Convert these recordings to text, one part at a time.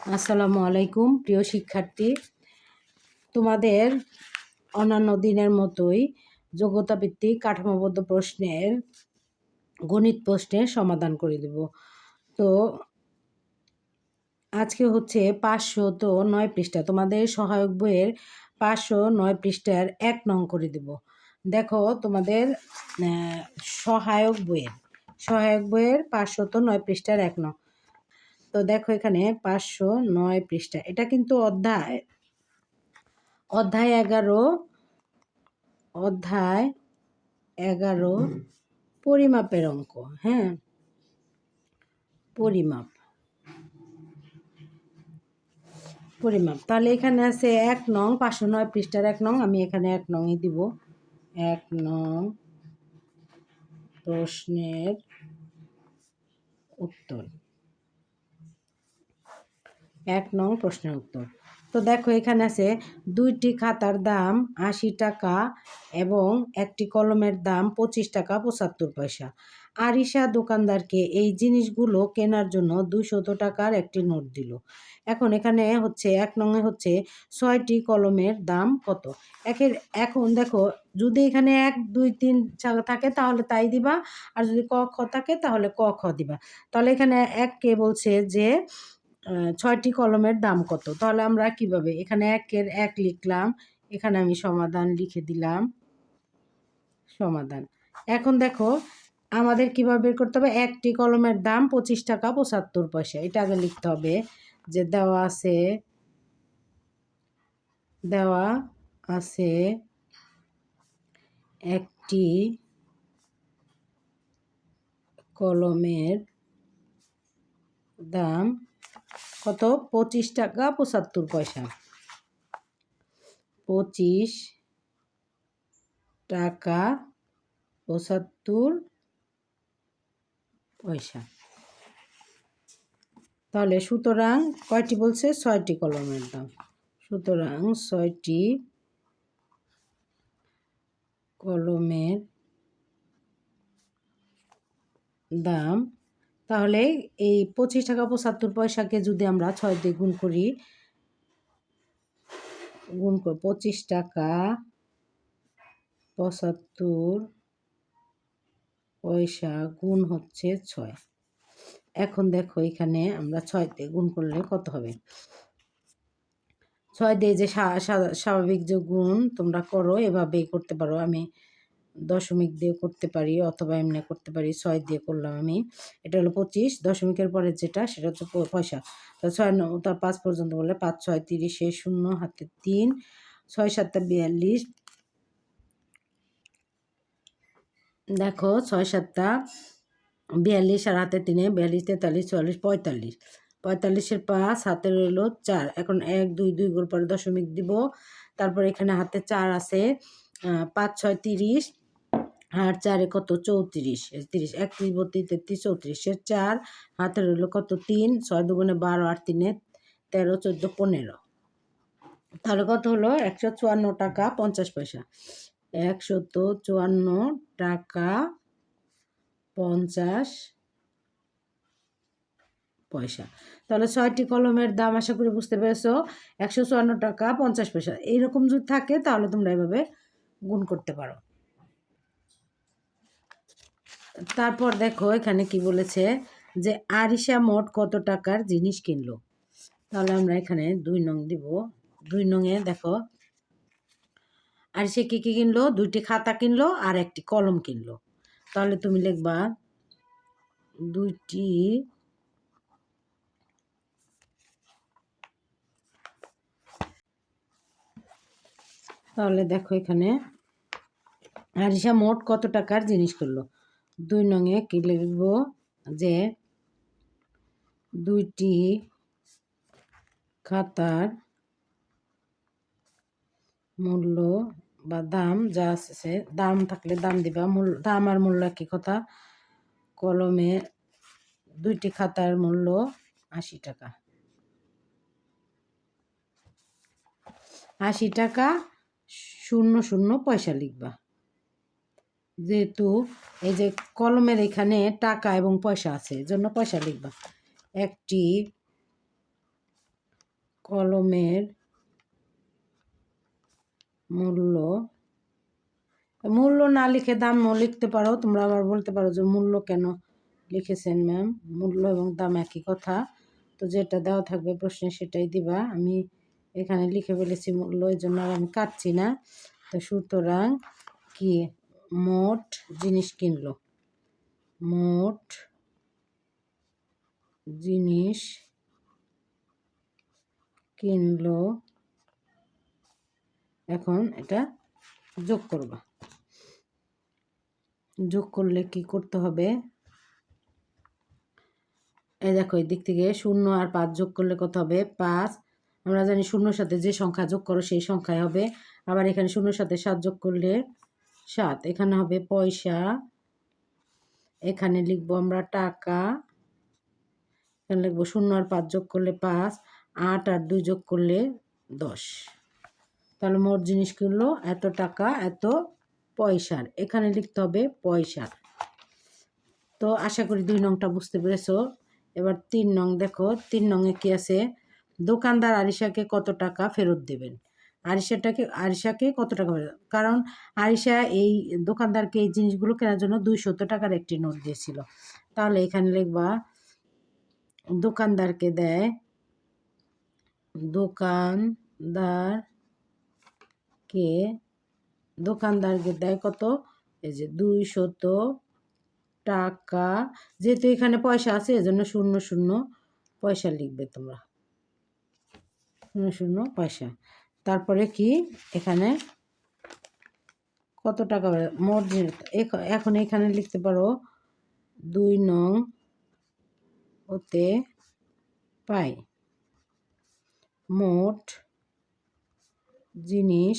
আসসালামু আলাইকুম, প্রিয় শিক্ষার্থী। তোমাদের অন্যান্য দিনের মতোই যোগ্যতা ভিত্তিক কাঠামোবদ্ধ প্রশ্নের, গণিত প্রশ্নের সমাধান করে দেব। তো আজকে হচ্ছে পাঁচশো তো নয় পৃষ্ঠা। তোমাদের সহায়ক বইয়ের পাঁচশো নয় পৃষ্ঠার এক নং করে দেব। দেখো তোমাদের সহায়ক বইয়ের সহায়ক বইয়ের পাঁচশো তো নয় পৃষ্ঠার এক নং। তো দেখো এখানে পাঁচশো নয় পৃষ্ঠা। এটা কিন্তু অধ্যায়। অধ্যায় এগারো অধ্যায় এগারো, পরিমাপের অঙ্ক হ্যাঁ? পরিমাপ। পরিমাপ। তাহলে এখানে আছে এক নং, পাঁচশো নয় পৃষ্ঠার এক নং, আমি এখানে এক নংই দিব। এক নং প্রশ্নের উত্তর। এক নং প্রশ্নের উত্তর। তো দেখো, এখানে আছে দুইটি খাতার দাম আশি টাকা এবং একটি কলমের দাম পঁচিশ টাকা পঁচাত্তর পয়সা। আরিশা দোকানদারকে এই জিনিসগুলো কেনার জন্য দুশত টাকার একটি নোট দিল। এখন এখানে হচ্ছে, এক নঙে হচ্ছে ছয়টি কলমের দাম কত? একের, এখন দেখো, যদি এখানে এক, দুই, তিন থাকে তাহলে তাই দিবা, আর যদি ক, খ থাকে তাহলে ক, খ দিবা। তাহলে এখানে এক কে বলছে যে ছয়টি কলমের দাম কত? তাহলে আমরা কীভাবে, এখানে একের এক লিখলাম, এখানে আমি সমাধান লিখে দিলাম। সমাধান। এখন দেখো, আমাদের কীভাবে বের করতে হবে? একটি কলমের দাম পঁচিশ টাকা পঁচাত্তর পয়সা। এটা আগে লিখতে হবে যে দেওয়া আছে দেওয়া আছে একটি কলমের দাম কত? পঁচিশ টাকা পঁচাত্তর পয়সা। পঁচিশ টাকা পঁচাত্তর পয়সা। তাহলে সুতরাং কয়টি বলছে? ছয়টি কলমের দাম সুতরাং ছয়টি কলমের দাম তাহলে এই পঁচিশ টাকা পঁচাত্তর পয়সাকে যদি আমরা ছয় দিয়ে গুণ করি, গুণ কর, পঁচিশ টাকা পঁচাত্তর পয়সা গুণ হচ্ছে ছয়। এখন দেখো এখানে আমরা ছয় দিয়ে গুণ করলে কত হবে? ছয় দিয়ে যে স্বা- স্বা- স্বাভাবিক যে গুণ তোমরা করো, এভাবেই করতে পারো। আমি দশমিক দিয়ে করতে পারি অথবা এমনি করতে পারি, ছয় দিয়ে করলাম আমি। এটা হলো পঁচিশ, দশমিকের পরে যেটা সেটা হচ্ছে পয়সা। তো ছয় ন তার পাঁচ পর্যন্ত বললে পাঁচ, ছয়, তিরিশে শূন্য, হাতে তিন, ছয়, সাতটা বিয়াল্লিশ। দেখো, ছয়, সাতটা বিয়াল্লিশ আর হাতে তিনে, বিয়াল্লিশ, তেতাল্লিশ, চুয়াল্লিশ, পঁয়তাল্লিশ। পঁয়তাল্লিশের পাঁচ হাতে রইল চার। এখন এক, দুই দুই গোল পরে দশমিক দিব। তারপর এখানে হাতে চার আছে পাঁচ, ছয়, তিরিশ। আর চারে কত? চৌত্রিশ। তিরিশ, একত্রিশ, বত্রিশ, তেত্রিশ চৌত্রিশের চার হাতে রইল কত? তিন, ছয় দুগুণে বারো আর তিনে তেরো, চোদ্দ, পনেরো। তাহলে কত হলো? একশো চুয়ান্ন টাকা পঞ্চাশ পয়সা। একশত চুয়ান্ন টাকা পঞ্চাশ পয়সা। তাহলে ছয়টি কলমের দাম আশা করি বুঝতে পেরেছ। একশো চুয়ান্ন টাকা পঞ্চাশ পয়সা। এইরকম যদি থাকে তাহলে তোমরা এভাবে গুণ করতে পারো। তারপর দেখো এখানে কি বলেছে যে আরিশা মোট কত টাকার জিনিস কিনলো? তাহলে আমরা এখানে দুই নং দিব। দুই নংয়ে দেখো, আরিশা কি কি কিনলো? দুইটি খাতা কিনলো আর একটি কলম কিনলো। তাহলে তুমি লিখবা, দুইটি তাহলে দেখো এখানে, আরিশা মোট কত টাকার জিনিস করল দুই নঙে কি লিখব? যে দুইটি খাতার মূল্য বা দাম যা আছে দাম থাকলে দাম দিবা। মূল্য দাম আর মূল্য কি কথা। কলমে দুইটি খাতার মূল্য আশি টাকা। আশি টাকা শূন্য শূন্য পয়সা লিখবা। যেহেতু এই যে কলমের এখানে টাকা এবং পয়সা আছে জন্য পয়সা লিখবা। একটি কলমের মূল্য মূল্য না লিখে দামও লিখতে পারো, তোমরা আবার বলতে পারো যে মূল্য কেন লিখেছেন ম্যাম? মূল্য এবং দাম একই কথা। তো যেটা দেওয়া থাকবে প্রশ্নে সেটাই দিবা। আমি এখানে লিখে ফেলেছি মূল্য, এই জন্য আমি কাটছি না। তো সুতরাং কি মোট জিনিস কিনলো। মোট জিনিস কিনলো। এখন এটা যোগ করবা। যোগ করলে কি করতে হবে? এই দেখো, এই দিক থেকে শূন্য আর পাঁচ যোগ করলে কত হবে? পাঁচ। আমরা জানি শূন্যর সাথে যে সংখ্যা যোগ করো, সেই সংখ্যায় হবে। আবার এখানে শূন্যর সাথে সাত যোগ করলে সাত, এখানে হবে পয়সা। এখানে লিখব আমরা টাকা। এখানে লিখব শূন্য আর পাঁচ যোগ করলে পাঁচ, আট আর দুই যোগ করলে দশ। তাহলে মোট জিনিস কিনলো এত টাকা, এত পয়সার। এখানে লিখতে হবে পয়সার। তো আশা করি দুই নংটা বুঝতে পেরেছ। এবার তিন নং দেখো, তিন নংয়ে কি আছে? দোকানদার আরিশাকে কত টাকা ফেরত দেবেন? আরিশাটাকে, আরিশাকে কত টাকা কারণ আরিশা এই দোকানদারকে এই জিনিসগুলো কেনার জন্য দুইশত টাকার একটি নোট দিয়েছিল। তাহলে এখানে লিখবা, দোকানদারকে দেয়, দোকানদারকে দোকানদারকে দেয় কত? এই যে দুইশত টাকা। যেহেতু এখানে পয়সা আছে, এজন্য শূন্য শূন্য পয়সা লিখবে তোমরা। শূন্য শূন্য পয়সা। তারপরে কি? এখানে কত টাকা মোট এখন এখানে লিখতে পারো দুই নং ওতে পাই। মোট জিনিস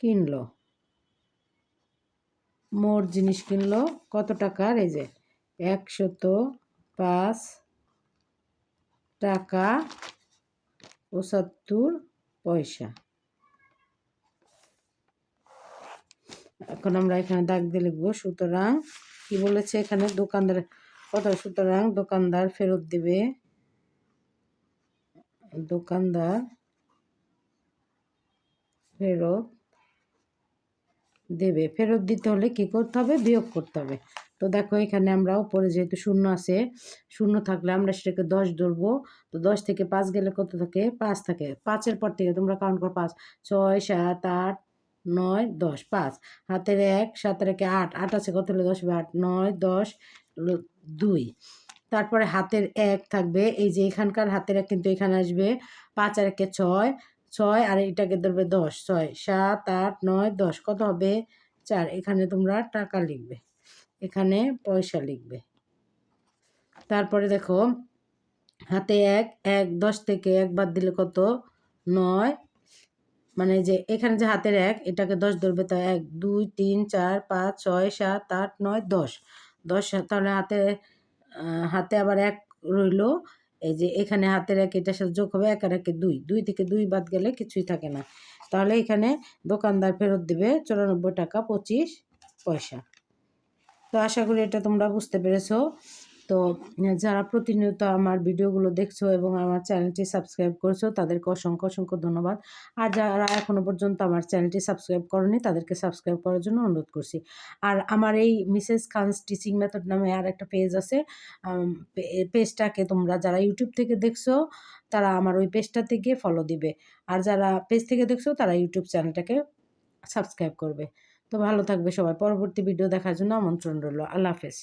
কিনলো। মোট জিনিস কিনলো কত টাকার এই যে একশত পাঁচ টাকা পঁচাত্তর পয়সা। এখন আমরা এখানে দাগ দিয়ে লিখব, সুতরাং কি বলেছে এখানে? দোকানদার কত সুতরাং দোকানদার ফেরত দিবে। দোকানদার ফেরত দেবে। ফেরত দিতে হলে কি করতে হবে? বিয়োগ করতে হবে। তো দেখো এখানে আমরা উপরে যেহেতু শূন্য আছে, শূন্য থাকলে আমরা সেটাকে দশ ধরবো। তো দশ থেকে পাঁচ গেলে কত থাকে? পাঁচ থাকে। পাঁচের পর থেকে তোমরা কাউন্ট করো, পাঁচ, ছয়, সাত, আট, নয়, দশ, পাঁচ। হাতের এক, সাতের একে আট। আট আছে কত হলে? দশ আট, নয়, দশ দুই। তারপরে হাতের এক থাকবে, এই যে এখানকার হাতের এক কিন্তু এখানে আসবে। পাঁচ আর একে ছয় ছয় আর এটাকে ধরবে দশ। ছয়, সাত, আট, নয়, দশ। কত হবে? চার। এখানে তোমরা টাকা লিখবে। এখানে পয়সা লিখবে। তারপরে দেখো, হাতে এক এক, দশ থেকে এক বাদ দিলে কত? নয়। মানে যে এখানে যে হাতের এক, এটাকে দশ ধরবে তা এক, দুই, তিন, চার, পাঁচ, ছয়, সাত, আট, নয়, দশ। দশ, তাহলে হাতে হাতে আবার এক রইল। এই যে এখানে হাতের এক, এটার সাথে যোগ হবে এক আর একে দুই। দুই থেকে দুই বাদ গেলে কিছুই থাকে না। তাহলে এখানে দোকানদার ফেরত দেবে চুরানব্বই টাকা পঁচিশ পয়সা। তো আশা করি এটা তোমরা বুঝতে পেরেছ। তো, যারা প্রতিনিয়ত আমার ভিডিওগুলো দেখছ এবং আমার চ্যানেলটি সাবস্ক্রাইব করছ, তাদেরকে অসংখ্য অসংখ্য ধন্যবাদ। আর যারা এখনও পর্যন্ত আমার চ্যানেলটি সাবস্ক্রাইব করনি, তাদেরকে সাবস্ক্রাইব করার জন্য অনুরোধ করছি। আর আমার এই মিসেস খানস টিচিং মেথড নামে আর একটা পেজ আছে পেজটাকে তোমরা যারা ইউটিউব থেকে দেখছ, তারা আমার ওই পেজটা থেকে ফলো দিবে। আর যারা পেজ থেকে দেখছ, তারা ইউটিউব চ্যানেলটাকে সাবস্ক্রাইব করবে। তো ভালো থাকবে সবাই। পরবর্তী ভিডিও দেখার জন্য আমন্ত্রণ রইল। আল্লাহ হাফেজ।